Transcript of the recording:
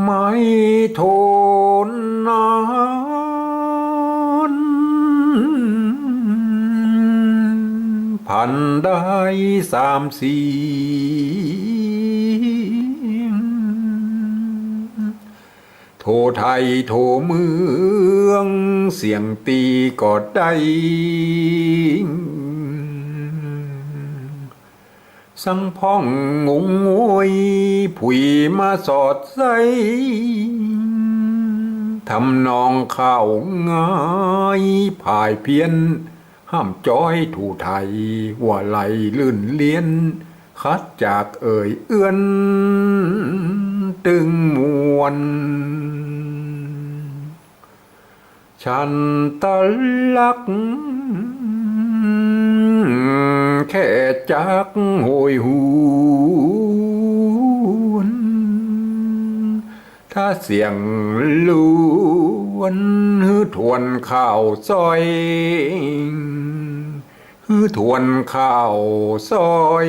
ไม่ทนนานพันได้สามสี่โทไทยโทเมือง เสียงตีก็ได้สังพ่องงงงวย ผุยมาสอดใสทำนองข้าวง่ายผายเพียน ห้ามจ้อยถูไทยว่าไหลลื่นเลียน คัดจากเอ่ยเอื้อน ตึงมวนฉันตะลัก แค่จักโหยหู ถ้าเสียงล้วนฮือทวนข้าวซอยฮือทวนข้าวซอย